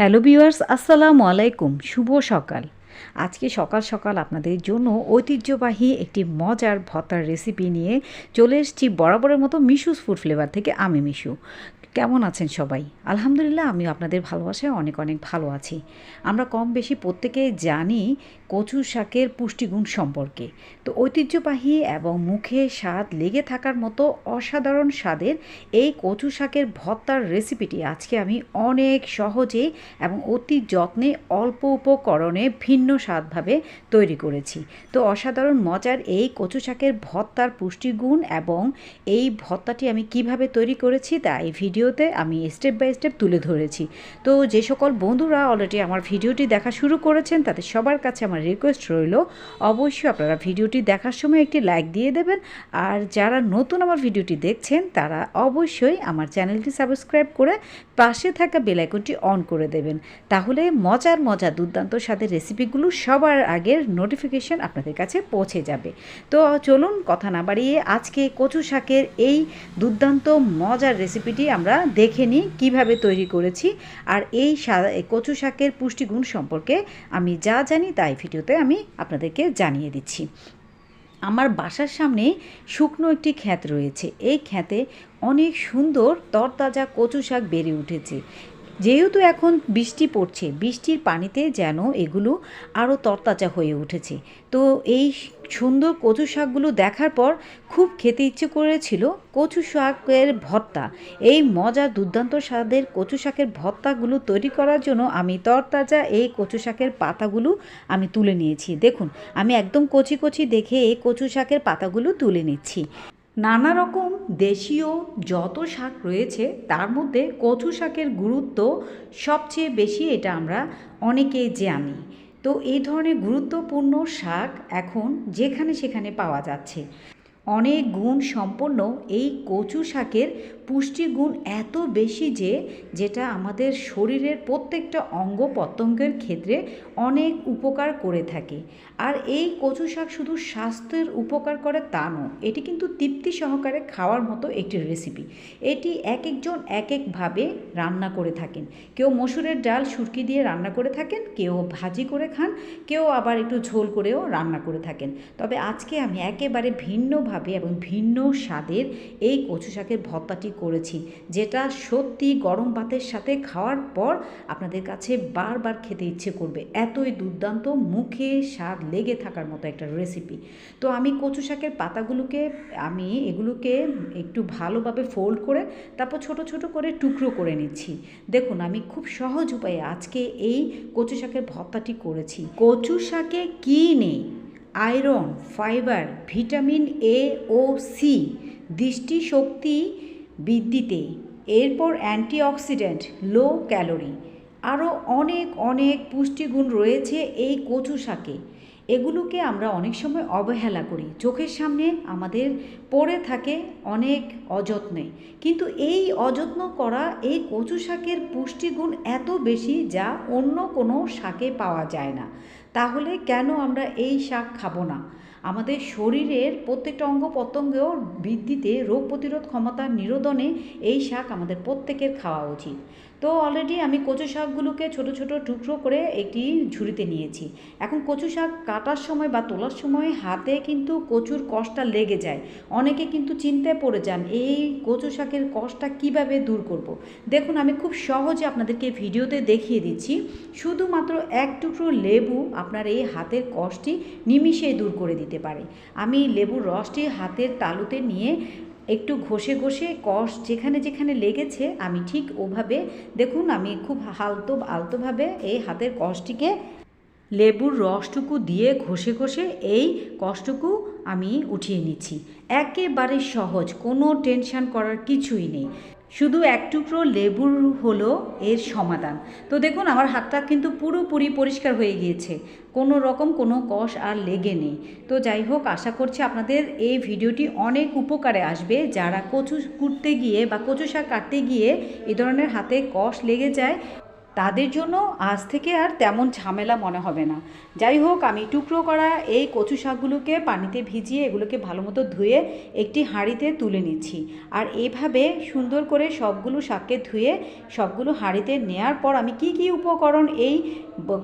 Hello viewers, আসসালামু আলাইকুম। শুভ সকাল। আজকে সকাল সকাল আপনাদের জন্য ঐতিহ্যবাহী একটি মজার ভর্তার রেসিপি নিয়ে চলে এসেছি বরাবরের মতো মিশুস ফুড ফ্লেভার থেকে আমি মিশু কেমন আছেন সবাই? আলহামদুলিল্লাহ আমি আপনাদের ভালোবাসায় অনেক অনেক ভালো আছি। আমরা কম বেশি প্রত্যেকেই জানি কচু শাকের পুষ্টিগুণ সম্পর্কে। তো ঐতিহ্যবাহী এবং মুখে স্বাদ লেগে থাকার মতো অসাধারণ স্বাদের এই কচু শাকের ভর্তার রেসিপিটি আজকে আমি অনেক সহজে এবং অতি যত্নে অল্প উপকরণে ভিন্ন স্বাদভাবে তৈরি করেছি। তো অসাধারণ মজার এই কচু শাকের ভর্তার পুষ্টিগুণ এবং এই ভর্তাটি আমি কীভাবে তৈরি করেছি তা এই ভিডিওতে আমি স্টেপ বাই স্টেপ তুলে ধরেছি। তো যে সকল বন্ধুরা অলরেডি আমার ভিডিওটি দেখা শুরু করেছেন, তাদের সবার কাছে আমার রিকোয়েস্ট রইল, অবশ্যই আপনারা ভিডিওটি দেখার সময় একটি লাইক দিয়ে দেবেন। আর যারা নতুন আমার ভিডিওটি দেখছেন, তারা অবশ্যই আমার চ্যানেলটি সাবস্ক্রাইব করে পাশে থাকা বেলাইকনটি অন করে দেবেন। তাহলে মজার মজার দুর্দান্ত স্বাদের রেসিপিগুলো সবার আগের নোটিফিকেশন আপনাদের কাছে পৌঁছে যাবে। তো চলুন কথা না বাড়িয়ে আজকে কচু শাকের এই দুর্দান্ত মজার রেসিপিটি আমরা দেখে নিই, কীভাবে তৈরি করেছি। আর এই কচু শাকের পুষ্টিগুণ সম্পর্কে আমি যা জানি তাই ভিডিওতে আমি আপনাদেরকে জানিয়ে দিচ্ছি। আমার বাসার সামনে শুকনো একটি খ্যাত রয়েছে। এই খ্যাতে অনেক সুন্দর তরতাজা কচু শাক বেড়ে উঠেছে। যেহেতু এখন বৃষ্টি পড়ছে, বৃষ্টির পানিতে যেন এগুলো আরও তরতাজা হয়ে উঠেছে। তো এই সুন্দর কচু শাকগুলো দেখার পর খুব খেতে ইচ্ছে করেছিল কচু শাকের ভর্তা। এই মজার দুর্দান্ত স্বাদের কচু শাকের ভর্তাগুলো তৈরি করার জন্য আমি তরতাজা এই কচু শাকের পাতাগুলো আমি তুলে নিয়েছি। দেখুন, আমি একদম কচি কচি দেখে এই কচু শাকের পাতাগুলো তুলে নিচ্ছি। নানা রকম দেশীয় যত শাক রয়েছে, তার মধ্যে কচু শাকের গুরুত্ব সবচেয়ে বেশি এটা আমরা অনেকেই জানি। তো এই ধরনের গুরুত্বপূর্ণ শাক এখন যেখানে সেখানে পাওয়া যাচ্ছে। অনেক গুণ সম্পন্ন এই কচু শাকের পুষ্টিগুণ এত বেশি যে যেটা আমাদের শরীরের প্রত্যেকটা অঙ্গ প্রত্যঙ্গের ক্ষেত্রে অনেক উপকার করে থাকে। আর এই কচু শাক শুধু স্বাস্থ্যের উপকার করে তা নয়, এটি কিন্তু তৃপ্তি সহকারে খাওয়ার মতো একটি রেসিপি এটি এক একজন এক একভাবে রান্না করে থাকেন। কেউ মসুরের ডাল সুরকি দিয়ে রান্না করে থাকেন, কেউ ভাজি করে খান, কেউ আবার একটু ঝোল করেও রান্না করে থাকেন। তবে আজকে আমি একেবারে ভিন্নভাবে এবং ভিন্ন স্বাদের এই কচু শাকের ভর্তাটি করেছি, যেটা সত্যি গরম ভাতের সাথে খাওয়ার পর আপনাদের কাছে বারবার খেতে ইচ্ছে করবে। এতই দুর্দান্ত মুখে স্বাদ লেগে থাকার মতো একটা রেসিপি তো আমি কচু শাকের পাতাগুলোকে, আমি এগুলোকে একটু ভালোভাবে ফোল্ড করে, তারপর ছোট ছোট করে টুকরো করে নিচ্ছি। দেখুন, আমি খুব সহজ উপায়ে আজকে এই কচু শাকের ভর্তাটি করেছি। কচু শাকে কী নেই? আয়রন ফাইবার ভিটামিন এ ও সি দৃষ্টিশক্তি বৃদ্ধিতে। এরপর অ্যান্টিঅক্সিডেন্ট, লো ক্যালোরি। আরও অনেক অনেক পুষ্টিগুণ রয়েছে এই কচু শাকে। এগুলোকে আমরা অনেক সময় অবহেলা করি। চোখের সামনে আমাদের পড়ে থাকে অনেক অযত্নে। কিন্তু এই অযত্ন করা এই কচু শাকের পুষ্টিগুণ এত বেশি যা অন্য কোনো শাকে পাওয়া যায় না। তাহলে কেন আমরা এই শাক খাব না? আমাদের শরীরের প্রত্যেকটা অঙ্গ প্রত্যঙ্গেও বৃদ্ধিতে রোগ প্রতিরোধ ক্ষমতা নিরোধনে এই শাক আমাদের প্রত্যেকের খাওয়া উচিত। তো অলরেডি আমি কচু শাকগুলোকে ছোট ছোট টুকরো করে একটি ঝুড়িতে নিয়েছি। এখন কচু শাক কাটার সময় বা তোলার সময় হাতে কিন্তু কচুর কষটা লেগে যায়। অনেকে কিন্তু চিন্তায় পড়ে যান, এই কচু শাকের কষটা কীভাবে দূর করব। দেখুন, আমি খুব সহজে আপনাদেরকে ভিডিওতে দেখিয়ে দিচ্ছি। শুধুমাত্র এক টুকরো লেবু আপনার এই হাতের কষটি নিমিষেই দূর করে দিতে পারে। আমি লেবুর রসটি হাতের তালুতে নিয়ে একটু ঘষে ঘষে কষ যেখানে যেখানে লেগেছে, আমি ঠিক ওভাবে, দেখুন আমি খুব হালতো, আলতোভাবে এই হাতের কষটিকে লেবুর রসটুকু দিয়ে ঘষে ঘষে এই কষটুকু আমি উঠিয়ে নিচ্ছি। একেবারে সহজ, কোনো টেনশান করার কিছুই নেই। শুধু এক টুকরো লেবুর হলো এর সমাধান। তো দেখুন, আমার হাতটা কিন্তু পুরোপুরি পরিষ্কার হয়ে গিয়েছে। কোনো রকম কোনো কষ আর লেগে নেই। তো যাই হোক, আশা করছি আপনাদের এই ভিডিওটি অনেক উপকারে আসবে। যারা কচু কুটতে গিয়ে বা কচু শাক কাটতে গিয়ে এ ধরনের হাতে কষ লেগে যায় তাদের জন্য আজ থেকে আর তেমন ঝামেলা মনে হবে না। যাই হোক, আমি টুকরো করা এই কচু শাকগুলোকে পানিতে ভিজিয়ে এগুলোকে ভালো মতো ধুয়ে একটি হাঁড়িতে তুলে নিচ্ছি। আর এইভাবে সুন্দর করে সবগুলো শাককে ধুয়ে সবগুলো হাঁড়িতে নেয়ার পর আমি কি কি উপকরণ এই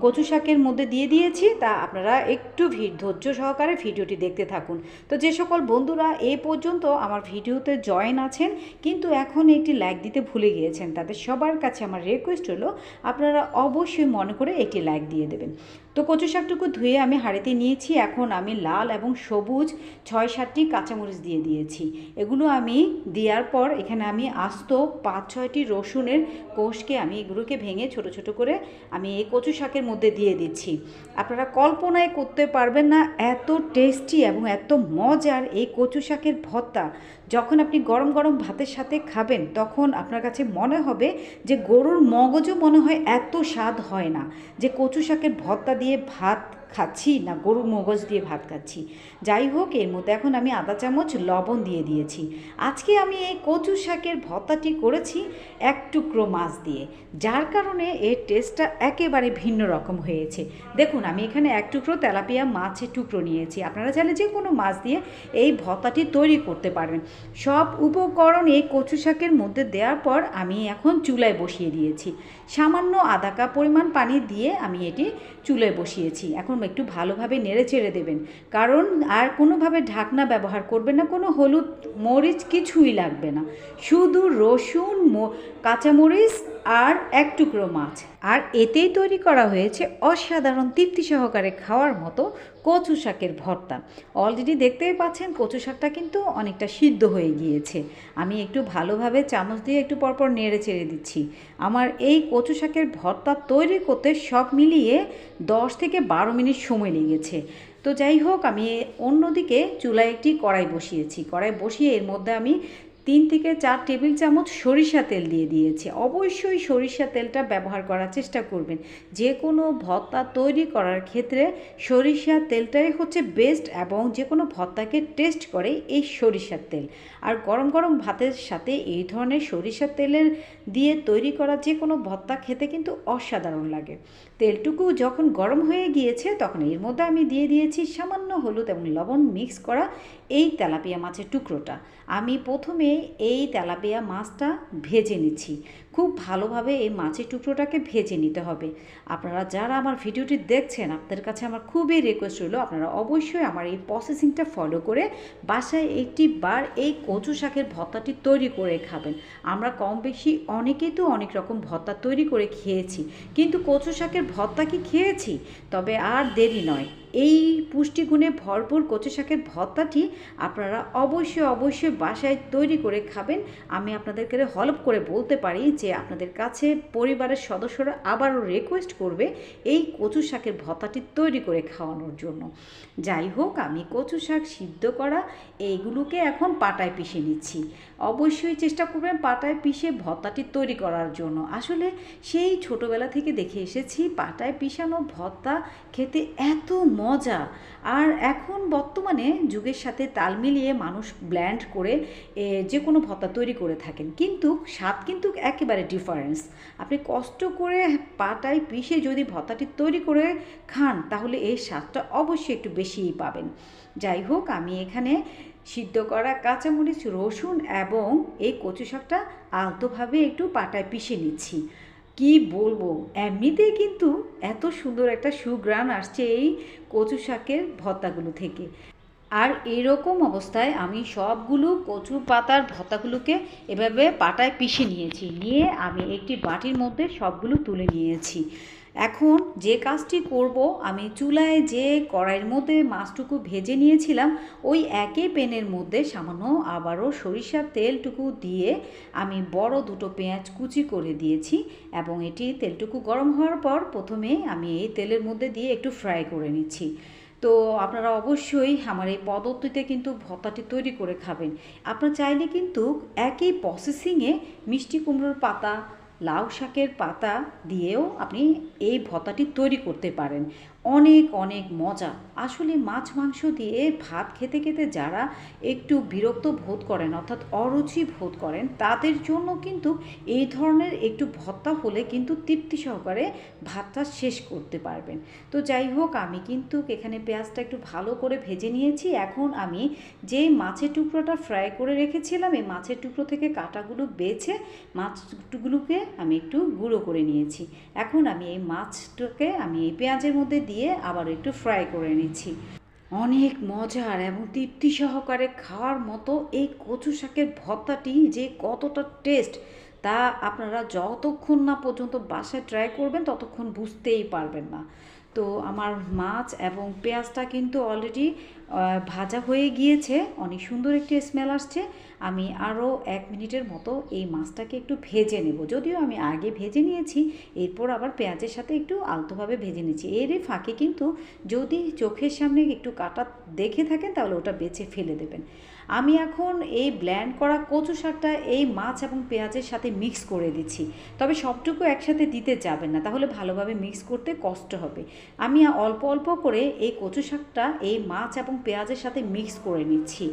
কচু শাকের মধ্যে দিয়ে দিয়েছি তা আপনারা একটু ধৈর্য সহকারে ভিডিওটি দেখতে থাকুন। তো যে সকল বন্ধুরা এই পর্যন্ত আমার ভিডিওতে জয়েন আছেন, কিন্তু এখন একটি লাইক দিতে ভুলে গিয়েছেন, তাদের সবার কাছে আমার রিকোয়েস্ট হলো আপনারা অবশ্যই মনে করে একটি লাইক দিয়ে দেবেন। তো কচু শাকটুকু ধুয়ে আমি হাঁড়িতে নিয়েছি, এখন আমি লাল এবং সবুজ ছয় সাতটি কাঁচামরিচ দিয়ে দিয়েছি। এগুলো আমি দেওয়ার পর এখানে আমি আস্ত পাঁচ ছয়টি রসুনের কোষকে আমি এগুলোকে ভেঙে ছোট ছোট করে আমি এই কচু শাকের মধ্যে দিয়ে দিচ্ছি। আপনারা কল্পনায় করতে পারবেন না এত টেস্টি এবং এত মজার এই কচু শাকের ভর্তা। যখন আপনি গরম গরম ভাতের সাথে খাবেন, তখন আপনার কাছে মনে হবে যে গরুর মগজও মনে হয় এত স্বাদ হয় না যে কচু শাকের ভর্তা দিয়ে ভাত খাচ্ছি না, গরুর মগজ দিয়ে ভাত খাচ্ছি। যাই হোক, এর মধ্যে এখন আমি আধা চামচ, লবণ দিয়ে দিয়েছি। আজকে আমি এই কচু শাকের ভর্তাটি করেছি এক টুকরো মাছ দিয়ে। যার কারণে এর টেস্টটা একেবারে ভিন্ন রকম হয়েছে। দেখুন, আমি এখানে এক টুকরো তেলাপিয়া মাছের টুকরো নিয়েছি। আপনারা চাইলে যে কোনো মাছ দিয়ে এই ভর্তাটি তৈরি করতে পারবেন। সব উপকরণ এই কচু শাকের মধ্যে দেওয়ার পর আমি এখন চুলায় বসিয়ে দিয়েছি। সামান্য আধা কাপ পরিমাণ পানি দিয়ে আমি এটি চুলায় বসিয়েছি। এখন একটু ভালোভাবে নেড়ে চেড়ে দেবেন। কারণ আর কোনোভাবে ঢাকনা ব্যবহার করবে না, কোনো হলুদ মরিচ কিছুই লাগবে না। শুধু রসুন কাঁচামরিচ আর এক টুকরো মাছ। আর এতেই তৈরি করা হয়েছে অসাধারণ তৃপ্তি সহকারে খাওয়ার মতো কচু শাকের ভর্তা। অলরেডি দেখতেই পাচ্ছেন কচু শাকটা কিন্তু অনেকটা সিদ্ধ হয়ে গিয়েছে। আমি একটু ভালোভাবে চামচ দিয়ে একটু পরপর নেড়ে চেড়ে দিচ্ছি। আমার এই কচু শাকের ভর্তা তৈরি করতে সব মিলিয়ে দশ থেকে বারো মিনিট সময় লেগেছে। তো যাই হোক, আমি অন্যদিকে চুলায় একটি কড়াই বসিয়েছি। কড়াই বসিয়ে এর মধ্যে আমি তিন থেকে চার টেবিল চামচ সরিষা তেল দিয়ে দিয়েছি। অবশ্যই সরিষা তেলটা ব্যবহার করার চেষ্টা করবেন। যে কোনো ভত্তা তৈরি করার ক্ষেত্রে সরিষার তেলটাই হচ্ছে বেস্ট এবং যে কোনো ভত্তাকে টেস্ট করে এই সরিষার তেল। আর গরম গরম ভাতের সাথে এই ধরনের সরিষার তেলের দিয়ে তৈরি করা যে কোনো ভত্তা খেতে কিন্তু অসাধারণ লাগে। তেলটুকু যখন গরম হয়ে গিয়েছে, তখন এর মধ্যে আমি দিয়ে দিয়েছি সামান্য হলুদ এবং লবণ মিক্স করা এই তেলাপিয়া মাছের টুকরোটা। আমি প্রথমে এই তেলাপিয়া মাছটা ভেজে নিচ্ছি। খুব ভালোভাবে এই মাছের টুকরোটাকে ভেজে নিতে হবে। আপনারা যারা আমার ভিডিওটি দেখছেন, আপনাদের কাছে আমার খুবই রিকোয়েস্ট রইল, আপনারা অবশ্যই আমার এই প্রসেসিংটা ফলো করে বাসায় একটি বার এই কচু শাকের ভর্তাটি তৈরি করে খাবেন। আমরা কম বেশি অনেকেই তো অনেক রকম ভর্তা তৈরি করে খেয়েছি, কিন্তু কচু শাকের ভর্তা কি খেয়েছি? তবে আর দেরি নয়। এই পুষ্টিগুণে ভরপুর কচু শাকের ভর্তাটি আপনারা অবশ্যই অবশ্যই বাসায় তৈরি করে খাবেন। আমি আপনাদেরকে হলপ করে বলতে পারি যে আপনাদের কাছে পরিবারের সদস্যরা আবারও রিকোয়েস্ট করবে এই কচু শাকের ভর্তাটি তৈরি করে খাওয়ানোর জন্য। যাই হোক, আমি কচু শাক সিদ্ধ করা এইগুলোকে এখন পাটায় পিষে নিচ্ছি। অবশ্যই চেষ্টা করবেন পাটায় পিষে ভর্তাটি তৈরি করার জন্য। আসলে সেই ছোটোবেলা থেকে দেখে এসেছি, পাটায় পিষানো ভত্তা খেতে এত মজা। আর এখন বর্তমানে যুগের সাথে তাল মিলিয়ে মানুষ ব্ল্যান্ড করে যে কোনো ভত্তা তৈরি করে থাকেন। কিন্তু স্বাদ কিন্তু একেবারে ডিফারেন্স আপনি কষ্ট করে পাটায় পিষে যদি ভর্তাটি তৈরি করে খান, তাহলে এই স্বাদটা অবশ্যই একটু বেশিই পাবেন। যাই হোক, আমি এখানে সিদ্ধ করা কাঁচামরিচ, রসুন এবং এই কচু শাকটা আলতোভাবে একটু পাটায় পিষে নিচ্ছি। কি বলব? এমনিতেই কিন্তু এত সুন্দর একটা সুগ্রাণ আসছে এই কচু শাকের ভর্তাগুলো থেকে। আর এরকম অবস্থায় আমি সবগুলো কচু পাতার ভর্তাগুলোকে এভাবে পাটায় পিষে নিয়েছি। নিয়ে আমি একটি বাটির মধ্যে সবগুলো তুলে নিয়েছি। এখন যে কাজটি করব, আমি চুলায় যে কড়াইয়ের মধ্যে মাছটুকু ভেজে নিয়েছিলাম, ওই একই পেনের মধ্যে সামান্য আবারও সরিষার তেলটুকু দিয়ে আমি বড় দুটো পেঁয়াজ কুচি করে দিয়েছি এবং এটি তেলটুকু গরম হওয়ার পর প্রথমে আমি এই তেলের মধ্যে দিয়ে একটু ফ্রাই করে নিচ্ছি। তো আপনারা অবশ্যই আমার এই পদ্ধতিতে কিন্তু ভত্তাটি তৈরি করে খাবেন। আপনারা চাইলে কিন্তু একই প্রসেসিংয়ে মিষ্টি কুমড়োর পাতা, লাউ শাকের পাতা দিয়েও আপনি এই ভত্তাটি তৈরি করতে পারেন। অনেক অনেক মজা। আসলে মাছ, মাংস দিয়ে ভাত খেতে খেতে যারা একটু বিরক্ত বোধ করেন, অর্থাৎ অরুচি বোধ করেন, তাদের জন্য কিন্তু এই ধরনের একটু ভত্তা হলে কিন্তু তৃপ্তি সহকারে ভাতটা শেষ করতে পারবেন। তো যাই হোক, আমি কিন্তু এখানে পেঁয়াজটা একটু ভালো করে ভেজে নিয়েছি। এখন আমি যে মাছের টুকরোটা ফ্রাই করে রেখেছিলাম, এই মাছের টুকরো থেকে কাঁটাগুলো বেছে মাছগুলোকে আমি একটু গুঁড়ো করে নিয়েছি। এখন আমি এই মাছটাকে, আমি এই পেঁয়াজের মধ্যে দিয়ে আবার একটু ফ্রাই করে নিচ্ছি। অনেক মজার এবং তৃপ্তি সহকারে খাওয়ার মতো এই কচু শাকের ভর্তাটি যে কতটা টেস্ট তা আপনারা যতক্ষণ না পর্যন্ত বাসায় ট্রাই করবেন, ততক্ষণ বুঝতেই পারবেন না। তো আমার মাছ এবং পেঁয়াজটা কিন্তু অলরেডি ভাজা হয়ে গিয়েছে, অনেক সুন্দর একটি স্মেল আসছে। আমি আরও এক মিনিটের মতো এই মাছটাকে একটু ভেজে নেব। যদিও আমি আগে ভেজে নিয়েছি, এরপর আবার পেঁয়াজের সাথে একটু আলতোভাবে ভেজে নিয়েছি এরই ফাঁকে কিন্তু যদি চোখের সামনে একটু কাটা দেখে থাকেন, তাহলে ওটা বেছে ফেলে দেবেন। আমি এখন এই ব্ল্যান্ড করা কচু শাকটা এই মাছ এবং পেঁয়াজের সাথে মিক্স করে দিচ্ছি। তবে সবটুকু একসাথে দিতে যাবেন না, তাহলে ভালোভাবে মিক্স করতে কষ্ট হবে। আমি অল্প অল্প করে এই কচু শাকটা, এই মাছ এবং পেঁয়াজের সাথে মিক্স করে নিচ্ছি।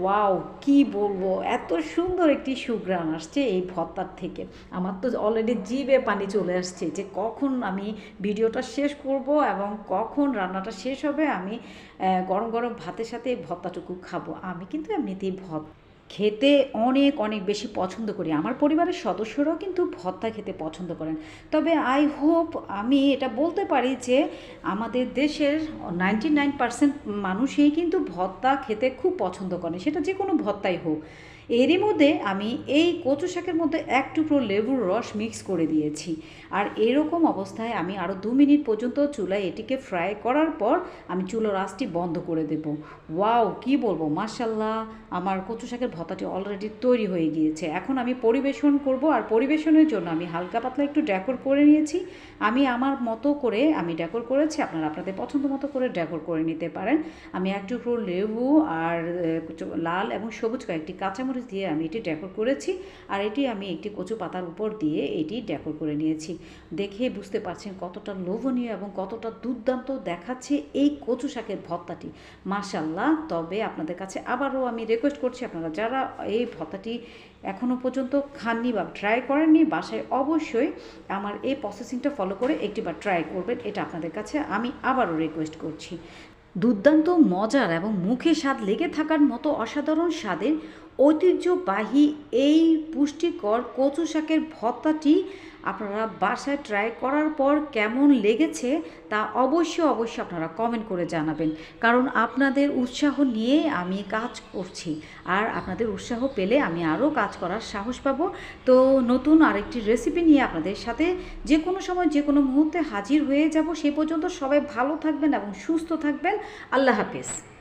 ওয়াও কি বলব? এত সুন্দর একটি সুগ্রাম আসছে এই ভর্তার থেকে। আমার তো অলরেডি জিভে পানি চলে আসছে যে কখন আমি ভিডিওটা শেষ করব এবং কখন রান্নাটা শেষ হবে আমি গরম গরম ভাতের সাথে এই ভর্তাটুকু খাব। আমি কিন্তু এমনিতেই ভত খেতে অনেক অনেক বেশি পছন্দ করি। আমার পরিবারের সদস্যরাও কিন্তু ভর্তা খেতে পছন্দ করেন। তবে আই হোপ আমি এটা বলতে পারি যে, আমাদের দেশের নাইনটি নাইন পার্সেন্ট মানুষই কিন্তু ভর্তা খেতে খুব পছন্দ করে সেটা যে কোনো ভর্তাই হোক। এরই মধ্যে আমি এই কচু শাকের মধ্যে এক টুকরো লেবুর রস মিক্স করে দিয়েছি। আর এরকম অবস্থায় আমি আরও দু মিনিট পর্যন্ত চুলায় এটিকে ফ্রাই করার পর আমি চুলোর আঁচটি বন্ধ করে দেব। ওয়াও, কি বলব? মার্শাল্লাহ আমার কচু শাকের ভর্তাটি অলরেডি তৈরি হয়ে গিয়েছে। এখন আমি পরিবেশন করব আর পরিবেশনের জন্য আমি হালকা পাতলা একটু ডেকোর করে নিয়েছি। আমি আমার মতো করে আমি ডেকোর করেছি, আপনারা আপনাদের পছন্দ মতো করে ডেকোর করে নিতে পারেন। আমি এক টুকরো লেবু আর লাল এবং সবুজ কয়েকটি কাঁচামরিচ দিয়ে আমি এটি ডেকোর করেছি আর এটি আমি একটি কচু পাতার উপর দিয়ে এটি ডেকোর করে নিয়েছি। দেখে বুঝতে পারছেন কতটা লোভনীয় এবং কতটা দুর্দান্ত দেখাচ্ছে এই কচু শাকের ভর্তাটি। মাশাল্লাহ তবে আপনাদের কাছে আবারও আমি রিকোয়েস্ট করছি আপনারা যারা এই ভর্তাটি এখনও পর্যন্ত খাননি বা ট্রাই করেননি, বাসায় অবশ্যই আমার এই প্রসেসিংটা ফলো করে একটিবার ট্রাই করবেন, এটা আপনাদের কাছে আমি আবারও রিকোয়েস্ট করছি। দুর্দান্ত মজার এবং মুখে স্বাদ লেগে থাকার মতো অসাধারণ স্বাদের ঐতিহ্যবাহী এই পুষ্টিকর কচু শাকের ভর্তাটি আপনারা বাসায় ট্রাই করার পর কেমন লেগেছে তা অবশ্যই অবশ্যই আপনারা কমেন্ট করে জানাবেন। কারণ আপনাদের উৎসাহ নিয়ে আমি কাজ করছি। আর আপনাদের উৎসাহ পেলে আমি আরও কাজ করার সাহস পাবো। তো নতুন আরেকটি রেসিপি নিয়ে আপনাদের সাথে যে কোনো সময় যে কোনো মুহূর্তে হাজির হয়ে যাব। সে পর্যন্ত সবাই ভালো থাকবেন এবং সুস্থ থাকবেন। আল্লাহ হাফেজ।